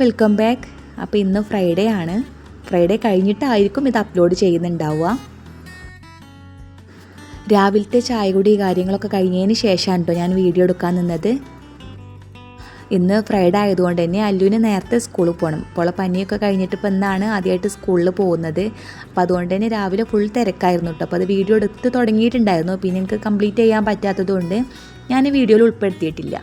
Welcome back. അപ്പോൾ ഇന്ന് Friday ആണ്. ഫ്രൈഡേ കഴിഞ്ഞിട്ടായിരിക്കും ഇത് അപ്ലോഡ് ചെയ്യുന്നുണ്ടാവുക. രാവിലത്തെ ചായ കുടി കാര്യങ്ങളൊക്കെ കഴിഞ്ഞതിന് ശേഷമാണ് കേട്ടോ ഞാൻ വീഡിയോ എടുക്കാൻ നിന്നത്. ഇന്ന് ഫ്രൈഡേ ആയതുകൊണ്ട് തന്നെ അല്ലുവിന് നേരത്തെ സ്കൂളിൽ പോകണം ഇപ്പോൾ പനിയൊക്കെ കഴിഞ്ഞിട്ട് ഇപ്പോൾ ഇന്നാണ് ആദ്യമായിട്ട് സ്കൂളിൽ പോകുന്നത്. അപ്പോൾ അതുകൊണ്ട് തന്നെ രാവിലെ ഫുൾ തിരക്കായിരുന്നു കേട്ടോ അപ്പോൾ അത് വീഡിയോ എടുത്ത് തുടങ്ങിയിട്ടുണ്ടായിരുന്നു. പിന്നെ എനിക്ക് കംപ്ലീറ്റ് ചെയ്യാൻ പറ്റാത്തതുകൊണ്ട് ഞാൻ വീഡിയോയിൽ ഉൾപ്പെടുത്തിയിട്ടില്ല.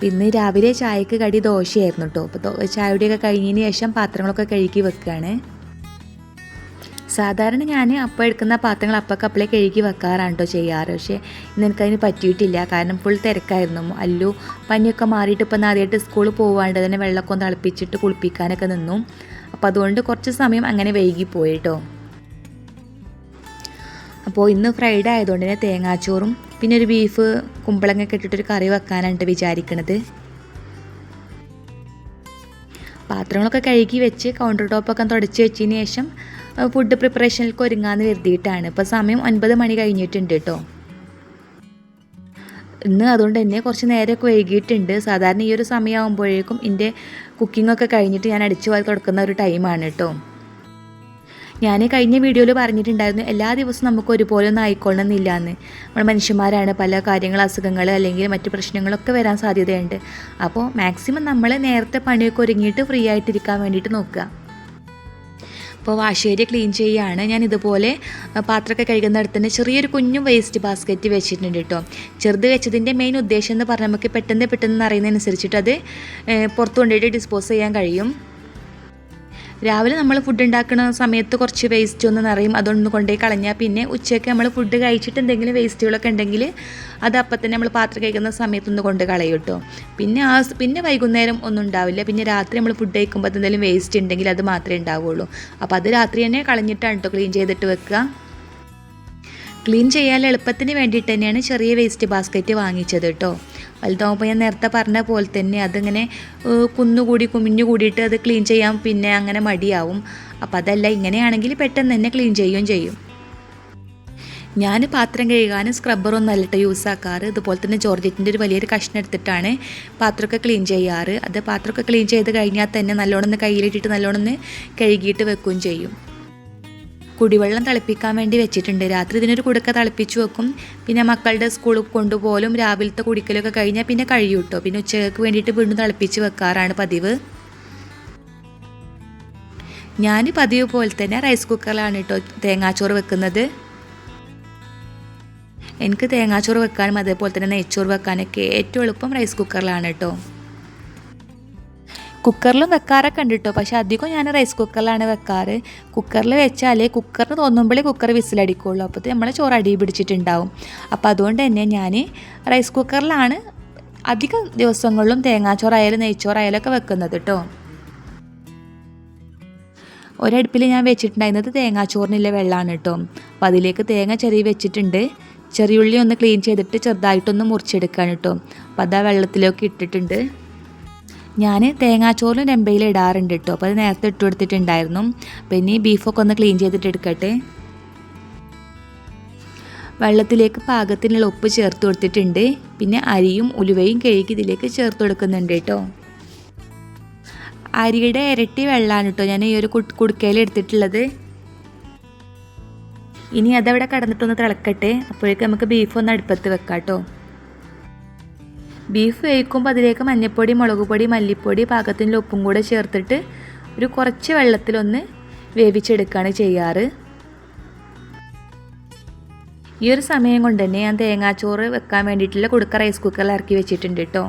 അപ്പം ഇന്ന് രാവിലെ ചായക്ക് കടി ദോശയായിരുന്നു കേട്ടോ അപ്പോൾ ചായയുടെയൊക്കെ കഴിഞ്ഞതിന് ശേഷം പാത്രങ്ങളൊക്കെ കഴുകി വെക്കുകയാണ് സാധാരണ ഞാൻ അപ്പം എടുക്കുന്ന പാത്രങ്ങൾ അപ്പൊക്കെ അപ്പളേ കഴുകി വെക്കാറാണ് കേട്ടോ ചെയ്യാറ്. പക്ഷേ ഇന്ന് എനിക്കതിന് പറ്റിയിട്ടില്ല. കാരണം ഫുൾ തിരക്കായിരുന്നു. അല്ലു പനിയൊക്കെ മാറിയിട്ട് ഇപ്പം ആദ്യമായിട്ട് സ്കൂളിൽ പോകാണ്ട് തന്നെ വെള്ളമൊക്കെ ഒന്ന് തിളപ്പിച്ചിട്ട് കുളിപ്പിക്കാനൊക്കെ നിന്നു. അപ്പോൾ അതുകൊണ്ട് കുറച്ച് സമയം അങ്ങനെ വൈകി പോയി കേട്ടോ അപ്പോൾ ഇന്ന് ഫ്രൈഡേ ആയതുകൊണ്ട് തന്നെ തേങ്ങാച്ചോറും പിന്നെ ഒരു ബീഫ് കുമ്പളങ്ങൊക്കെ ഇട്ടിട്ടൊരു കറി വെക്കാനാണ് വിചാരിക്കണത്. പാത്രങ്ങളൊക്കെ കഴുകി വെച്ച് കൗണ്ടർ ടോപ്പൊക്കെ തുടച്ച് വെച്ചതിന് ശേഷം ഫുഡ് പ്രിപ്പറേഷനിലേക്ക് ഒരുങ്ങാന്ന് കരുതിയിട്ടാണ്. ഇപ്പോൾ സമയം ഒൻപത് മണി കഴിഞ്ഞിട്ടുണ്ട് കേട്ടോ ഇന്ന് അതുകൊണ്ട് തന്നെ കുറച്ച് നേരമൊക്കെ വൈകിയിട്ടുണ്ട്. സാധാരണ ഈ ഒരു സമയമാകുമ്പോഴേക്കും എന്റെ കുക്കിങ്ങൊക്കെ കഴിഞ്ഞിട്ട് ഞാൻ അടിച്ചു വാരി തുടക്കുന്ന ഒരു ടൈമാണ് കേട്ടോ ഞാൻ കഴിഞ്ഞ വീഡിയോയിൽ പറഞ്ഞിട്ടുണ്ടായിരുന്നു എല്ലാ ദിവസവും നമുക്ക് ഒരുപോലെ ഒന്നും ആയിക്കൊള്ളണമെന്നില്ല എന്ന് നമ്മൾ മനുഷ്യന്മാരാണ് പല കാര്യങ്ങൾ അസുഖങ്ങൾ അല്ലെങ്കിൽ മറ്റു പ്രശ്നങ്ങളൊക്കെ വരാൻ സാധ്യതയുണ്ട്. അപ്പോൾ മാക്സിമം നമ്മൾ നേരത്തെ പണിയൊക്കെ ഒരുങ്ങിയിട്ട് ഫ്രീ ആയിട്ടിരിക്കാൻ വേണ്ടിയിട്ട് നോക്കുക. അപ്പോൾ ഏരിയ ക്ലീൻ ചെയ്യുകയാണ് ഞാൻ ഇതുപോലെ പാത്രമൊക്കെ കഴുകുന്നിടത്ത് തന്നെ ചെറിയൊരു കുഞ്ഞു വേസ്റ്റ് ബാസ്ക്കറ്റ് വെച്ചിട്ടുണ്ട് കേട്ടോ. ചെറുത് വെച്ചതിന്റെ മെയിൻ ഉദ്ദേശം എന്ന് പറഞ്ഞാൽ നമുക്ക് പെട്ടെന്ന് പെട്ടെന്ന് അറിയുന്നതനുസരിച്ചിട്ട് അത് പുറത്തു കൊണ്ടുപോയിട്ട് ഡിസ്പോസ് ചെയ്യാൻ കഴിയും. രാവിലെ നമ്മൾ ഫുഡ് ഉണ്ടാക്കുന്ന സമയത്ത് കുറച്ച് വേസ്റ്റ് ഒന്ന് നിറയും അതൊന്ന് കൊണ്ടുപോയി കളഞ്ഞാൽ പിന്നെ ഉച്ചയ്ക്ക് നമ്മൾ ഫുഡ് കഴിച്ചിട്ട് എന്തെങ്കിലും വേസ്റ്റുകളൊക്കെ ഉണ്ടെങ്കിൽ അത് അപ്പം തന്നെ നമ്മൾ പാത്രം കഴിക്കുന്ന സമയത്തൊന്ന് കൊണ്ട് കളയും കേട്ടോ. പിന്നെ ആ പിന്നെ വൈകുന്നേരം ഒന്നും ഉണ്ടാവില്ല. പിന്നെ രാത്രി നമ്മൾ ഫുഡ് കഴിക്കുമ്പോൾ എന്തെങ്കിലും വേസ്റ്റ് ഉണ്ടെങ്കിൽ അത് മാത്രമേ ഉണ്ടാവുള്ളൂ. അപ്പോൾ അത് രാത്രി തന്നെ കളഞ്ഞിട്ടാണ് കേട്ടോ ക്ലീൻ ചെയ്തിട്ട് വെക്കുക. ക്ലീൻ ചെയ്യാൻ എളുപ്പത്തിന് വേണ്ടിയിട്ട് തന്നെയാണ് ചെറിയ വേസ്റ്റ് ബാസ്ക്കറ്റ് വാങ്ങിച്ചത് കേട്ടോ. വലുതാവുമ്പോൾ ഞാൻ നേരത്തെ പറഞ്ഞ പോലെ തന്നെ അതിങ്ങനെ കുന്നുകൂടി കുമിഞ്ഞു കൂടിയിട്ട് അത് ക്ലീൻ ചെയ്യാം പിന്നെ അങ്ങനെ മടിയാവും. അപ്പം അതല്ല ഇങ്ങനെയാണെങ്കിൽ പെട്ടെന്ന് തന്നെ ക്ലീൻ ചെയ്യുകയും ചെയ്യും. ഞാൻ പാത്രം കഴുകാനും സ്ക്രബ്ബറൊന്നും അല്ലട്ടോ യൂസ് ആക്കാറ്. ഇതുപോലെ തന്നെ ജോർജറ്റിന്റെ ഒരു വലിയൊരു കഷ്ണം എടുത്തിട്ടാണ് പാത്രമൊക്കെ ക്ലീൻ ചെയ്യാറ്. അത് പാത്രമൊക്കെ ക്ലീൻ ചെയ്ത് കഴിഞ്ഞാൽ തന്നെ നല്ലോണം കയ്യിലിട്ടിട്ട് നല്ലോണം കഴുകിയിട്ട് വെക്കുകയും ചെയ്യും. കുടിവെള്ളം തിളപ്പിക്കാൻ വേണ്ടി വെച്ചിട്ടുണ്ട്. രാത്രി ഇതിനൊരു കുടുക്ക തിളപ്പിച്ച് വെക്കും. പിന്നെ മക്കളുടെ സ്കൂളിൽ കൊണ്ടുപോലും രാവിലത്തെ കുടിക്കലൊക്കെ കഴിഞ്ഞാൽ പിന്നെ കഴിയും കേട്ടോ പിന്നെ ഉച്ചയ്ക്ക് വേണ്ടിയിട്ട് വീണ്ടും തിളപ്പിച്ച് വെക്കാറാണ് പതിവ്. ഞാൻ പതിവ് പോലെ തന്നെ റൈസ് കുക്കറിലാണ് കേട്ടോ തേങ്ങാച്ചോറ് വെക്കുന്നത്. എനിക്ക് തേങ്ങാച്ചോറ് വെക്കാനും അതേപോലെ തന്നെ നെയ്ച്ചോറ് വെക്കാനൊക്കെ ഏറ്റവും എളുപ്പം റൈസ് കുക്കറിലാണ് കേട്ടോ കുക്കറിലും വെക്കാറൊക്കെ ഉണ്ട് കേട്ടോ പക്ഷെ അധികം ഞാൻ റൈസ് കുക്കറിലാണ് വെക്കാറ്. കുക്കറിൽ വെച്ചാൽ കുക്കറിന് തോന്നുമ്പോഴേ കുക്കർ വിസിലടിക്കുള്ളൂ. അപ്പോൾ നമ്മൾ ചോറ് അടി പിടിച്ചിട്ടുണ്ടാവും. അപ്പോൾ അതുകൊണ്ട് തന്നെ ഞാൻ റൈസ് കുക്കറിലാണ് അധിക ദിവസങ്ങളിലും തേങ്ങാച്ചോറായാലും നെയ്ച്ചോറായാലും ഒക്കെ വെക്കുന്നത് കേട്ടോ ഒരടുപ്പിൽ ഞാൻ വെച്ചിട്ടുണ്ടായിരുന്നത് തേങ്ങാച്ചോറിനുള്ള വെള്ളമാണ് കേട്ടോ അപ്പോൾ അതിലേക്ക് തേങ്ങ ചെറിയ വെച്ചിട്ടുണ്ട്. ചെറിയുള്ളി ഒന്ന് ക്ലീൻ ചെയ്തിട്ട് ചെറുതായിട്ടൊന്ന് മുറിച്ചെടുക്കാൻ കേട്ടോ അപ്പോൾ അത് ആ വെള്ളത്തിലേക്ക് ഇട്ടിട്ടുണ്ട്. ഞാൻ തേങ്ങാച്ചോറിലും രമ്പയിൽ ഇടാറുണ്ട് കേട്ടോ അപ്പോൾ അത് നേരത്തെ ഇട്ട് കൊടുത്തിട്ടുണ്ടായിരുന്നു. പിന്നെ ഈ ബീഫൊക്കെ ഒന്ന് ക്ലീൻ ചെയ്തിട്ട് എടുക്കട്ടെ. വെള്ളത്തിലേക്ക് പാകത്തിനുള്ള ഉപ്പ് ചേർത്ത് കൊടുത്തിട്ടുണ്ട്. പിന്നെ അരിയും ഉലുവയും കഴുകി ഇതിലേക്ക് ചേർത്ത് കൊടുക്കുന്നുണ്ട് കേട്ടോ അരിയുടെ ഇരട്ടി വെള്ളമാണ് കേട്ടോ ഞാൻ ഈ ഒരു കുടുക്കയിൽ എടുത്തിട്ടുള്ളത്. ഇനി അതവിടെ കടന്നിട്ടൊന്ന് തിളക്കട്ടെ. അപ്പോഴേക്കും നമുക്ക് ബീഫ് ഒന്ന് അടുപ്പത്ത് വെക്കാം കേട്ടോ ബീഫ് വേവിക്കുമ്പോൾ അതിലേക്ക് മഞ്ഞൾപ്പൊടി മുളക് പൊടി മല്ലിപ്പൊടി പാകത്തിന്റെ ഉപ്പും കൂടെ ചേർത്തിട്ട് ഒരു കുറച്ച് വെള്ളത്തിലൊന്ന് വേവിച്ചെടുക്കുകയാണ് ചെയ്യാറ്. ഈ ഒരു സമയം കൊണ്ട് തന്നെ ഞാൻ തേങ്ങാച്ചോറ് വെക്കാൻ വേണ്ടിയിട്ടുള്ള കുടുക്ക റൈസ് കുക്കറിൽ ഇറക്കി വെച്ചിട്ടുണ്ട് കേട്ടോ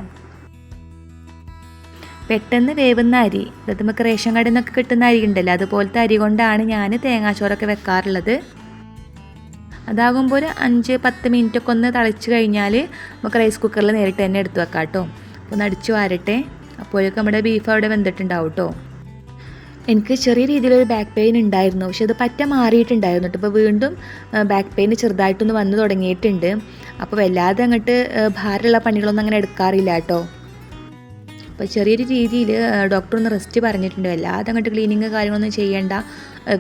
പെട്ടെന്ന് വേവുന്ന അരി അതായത് നമുക്ക് റേഷൻ കടയിൽ നിന്നൊക്കെ കിട്ടുന്ന അരി ഉണ്ടല്ലോ അതുപോലത്തെ അരി കൊണ്ടാണ് ഞാൻ തേങ്ങാച്ചോറൊക്കെ വെക്കാറുള്ളത്. അതാകുമ്പോൾ ഒരു അഞ്ച് പത്ത് മിനിറ്റ് ഒക്കെ ഒന്ന് തളിച്ച് കഴിഞ്ഞാൽ നമുക്ക് റൈസ് കുക്കറിൽ നേരിട്ട് തന്നെ എടുത്ത് വെക്കാം കേട്ടോ. അപ്പോൾ ഒന്ന് അടിച്ച് വാരട്ടെ. അപ്പോഴേക്കും നമ്മുടെ ബീഫ് അവിടെ വെന്തിട്ടുണ്ടാവും കേട്ടോ. എനിക്ക് ചെറിയ രീതിയിലൊരു ബാക്ക് പെയിൻ ഉണ്ടായിരുന്നു. പക്ഷെ അത് പറ്റ മാറിയിട്ടുണ്ടായിരുന്നു കേട്ടോ. ഇപ്പോൾ വീണ്ടും ബാക്ക് പെയിൻ ചെറുതായിട്ടൊന്ന് വന്ന് തുടങ്ങിയിട്ടുണ്ട്. അപ്പോൾ വല്ലാതെ അങ്ങോട്ട് ഭാരമുള്ള പണികളൊന്നും അങ്ങനെ എടുക്കാറില്ല കേട്ടോ. അപ്പോൾ ചെറിയൊരു രീതിയിൽ ഡോക്ടർ ഒന്ന് റെസ്റ്റ് പറഞ്ഞിട്ടുണ്ട്. വല്ലാതെ അങ്ങോട്ട് ക്ലീനിങ് കാര്യങ്ങളൊന്നും ചെയ്യേണ്ട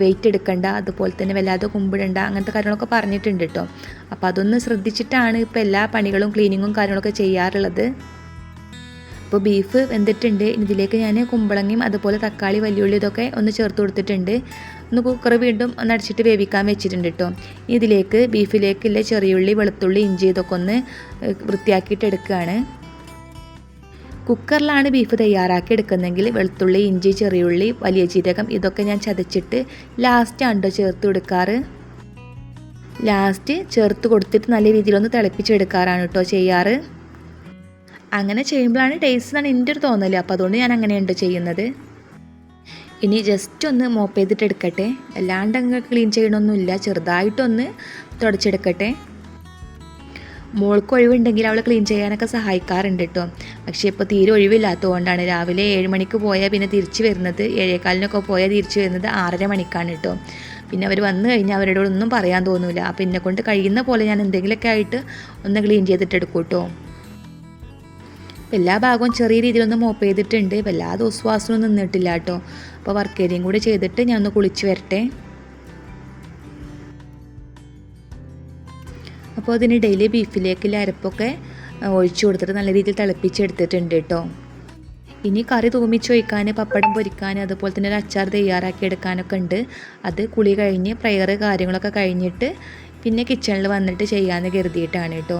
വെയിറ്റ് എടുക്കണ്ട അതുപോലെ തന്നെ വല്ലാതെ കുമ്പിടണ്ട അങ്ങനത്തെ കാര്യങ്ങളൊക്കെ പറഞ്ഞിട്ടുണ്ട് കേട്ടോ അപ്പോൾ അതൊന്ന് ശ്രദ്ധിച്ചിട്ടാണ് ഇപ്പോൾ എല്ലാ പണികളും ക്ലീനിങ്ങും കാര്യങ്ങളൊക്കെ ചെയ്യാറുള്ളത്. അപ്പോൾ ബീഫ് വെന്തിട്ടുണ്ട്. ഇതിലേക്ക് ഞാൻ കുമ്പളങ്ങയും അതുപോലെ തക്കാളി വലിയുള്ളി ഇതൊക്കെ ഒന്ന് ചേർത്ത് കൊടുത്തിട്ടുണ്ട്. ഒന്ന് കുക്കർ വീണ്ടും ഒന്ന് അടച്ചിട്ട് വേവിക്കാൻ വെച്ചിട്ടുണ്ട് കേട്ടോ ഇതിലേക്ക് ബീഫിലേക്കുള്ള ചെറിയുള്ളി വെളുത്തുള്ളി ഇഞ്ചി ഇതൊക്കെ ഒന്ന് വൃത്തിയാക്കിയിട്ട് എടുക്കുകയാണ് കുക്കറിലാണ് ബീഫ് തയ്യാറാക്കി എടുക്കുന്നതെങ്കിൽ വെളുത്തുള്ളി ഇഞ്ചി ചെറിയുള്ളി വലിയ ജീരകം ഇതൊക്കെ ഞാൻ ചതച്ചിട്ട് ലാസ്റ്റ് അണ്ടോ ചേർത്ത് കൊടുക്കാറ്. ലാസ്റ്റ് ചേർത്ത് കൊടുത്തിട്ട് നല്ല രീതിയിലൊന്ന് തിളപ്പിച്ചെടുക്കാറാണ് കേട്ടോ ചെയ്യാറ്. അങ്ങനെ ചെയ്യുമ്പോഴാണ് ടേസ്റ്റ് എന്നാണ് എന്റെ ഒരു തോന്നൽ അപ്പോൾ അതുകൊണ്ട് ഞാൻ അങ്ങനെയുണ്ട് ചെയ്യുന്നത്. ഇനി ജസ്റ്റ് ഒന്ന് മോപ്പ് ചെയ്തിട്ട് എടുക്കട്ടെ അല്ലാണ്ട് അങ്ങ് ക്ലീൻ ചെയ്യണമൊന്നുമില്ല. ചെറുതായിട്ടൊന്ന് തുടച്ചെടുക്കട്ടെ. മോൾക്ക് ഒഴിവുണ്ടെങ്കിൽ അവൾ ക്ലീൻ ചെയ്യാനൊക്കെ സഹായിക്കാറുണ്ട് കേട്ടോ പക്ഷേ ഇപ്പോൾ തീരെ ഒഴിവില്ലാത്തതുകൊണ്ടാണ് രാവിലെ ഏഴ് മണിക്ക് പോയാൽ പിന്നെ തിരിച്ചു വരുന്നത് ഏഴേക്കാലിനൊക്കെ പോയാൽ തിരിച്ചു വരുന്നത് ആറര മണിക്കാണ് കേട്ടോ പിന്നെ അവർ വന്നു കഴിഞ്ഞാൽ അവരോട് ഒന്നും പറയാൻ തോന്നില്ല അപ്പം എന്നെ കൊണ്ട് കഴിയുന്ന പോലെ ഞാൻ എന്തെങ്കിലുമൊക്കെ ആയിട്ട് ഒന്ന് ക്ലീൻ ചെയ്തിട്ട് എടുക്കും കേട്ടോ എല്ലാ ഭാഗവും ചെറിയ രീതിയിലൊന്ന് മോപ്പ് ചെയ്തിട്ടുണ്ട്. എല്ലാ ഉസ്വാസനവും നിന്നിട്ടില്ല കേട്ടോ അപ്പോൾ വർക്ക് ഏരിയയും കൂടി ചെയ്തിട്ട് ഞാൻ ഒന്ന് കുളിച്ച് വരട്ടെ. അപ്പോൾ അതിന് ഡെയിലി ബീഫിലേക്ക് അരപ്പൊക്കെ ഒഴിച്ചു കൊടുത്തിട്ട് നല്ല രീതിയിൽ തിളപ്പിച്ചെടുത്തിട്ടുണ്ട് കേട്ടോ. ഇനി കറി തൂമിച്ചൊഴിക്കാൻ പപ്പടം പൊരിക്കാൻ അതുപോലെ തന്നെ ഒരു അച്ചാർ തയ്യാറാക്കി എടുക്കാനൊക്കെ ഉണ്ട്. അത് കുളി കഴിഞ്ഞ് പ്രയർ കാര്യങ്ങളൊക്കെ കഴിഞ്ഞിട്ട് പിന്നെ കിച്ചണിൽ വന്നിട്ട് ചെയ്യാമെന്ന് കരുതിയിട്ടാണ് കേട്ടോ.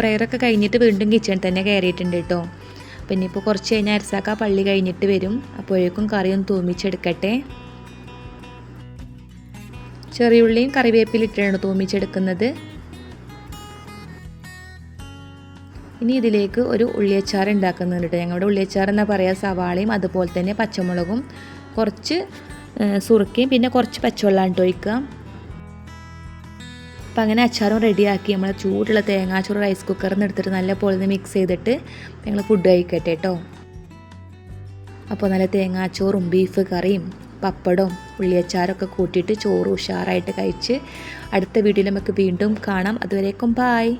പ്രയറൊക്കെ കഴിഞ്ഞിട്ട് വീണ്ടും കിച്ചണിൽ തന്നെ കയറിയിട്ടുണ്ട് കേട്ടോ പിന്നെ ഇപ്പോൾ കുറച്ച് കഴിഞ്ഞാൽ അരിസാക്ക പള്ളി കഴിഞ്ഞിട്ട് വരും. അപ്പോഴേക്കും കറി ഒന്ന് തൂമിച്ചെടുക്കട്ടെ. ചെറിയുള്ളിയും കറിവേപ്പിലിട്ടാണ് തൂമിച്ചെടുക്കുന്നത്. ഇനി ഇതിലേക്ക് ഒരു ഉള്ളിയച്ചാർ ഉണ്ടാക്കുന്നുണ്ട് കേട്ടോ ഞങ്ങളുടെ ഉള്ളിയച്ചാർ എന്നാ പറയുക സവാളയും അതുപോലെ തന്നെ പച്ചമുളകും കുറച്ച് സുറുക്കിയും പിന്നെ കുറച്ച് പച്ചവെള്ളം ഇട്ട് ഒഴിക്കുക. അപ്പം അങ്ങനെ അച്ചാറും റെഡിയാക്കി. നമ്മൾ ചൂടുള്ള തേങ്ങാച്ചോറ് റൈസ് കുക്കറിൽ നിന്ന് എടുത്തിട്ട് നല്ല പോലെ മിക്സ് ചെയ്തിട്ട് ഞങ്ങൾ ഫുഡ് കഴിക്കട്ടെ കേട്ടോ അപ്പോൾ നല്ല തേങ്ങാച്ചോറും ബീഫ് കറിയും പപ്പടവും ഉള്ളിയച്ചാറൊക്കെ കൂട്ടിയിട്ട് ചോറ് ഉഷാറായിട്ട് കഴിച്ച് അടുത്ത വീഡിയോയിൽ നമുക്ക് വീണ്ടും കാണാം. അതുവരേക്കും ബായ്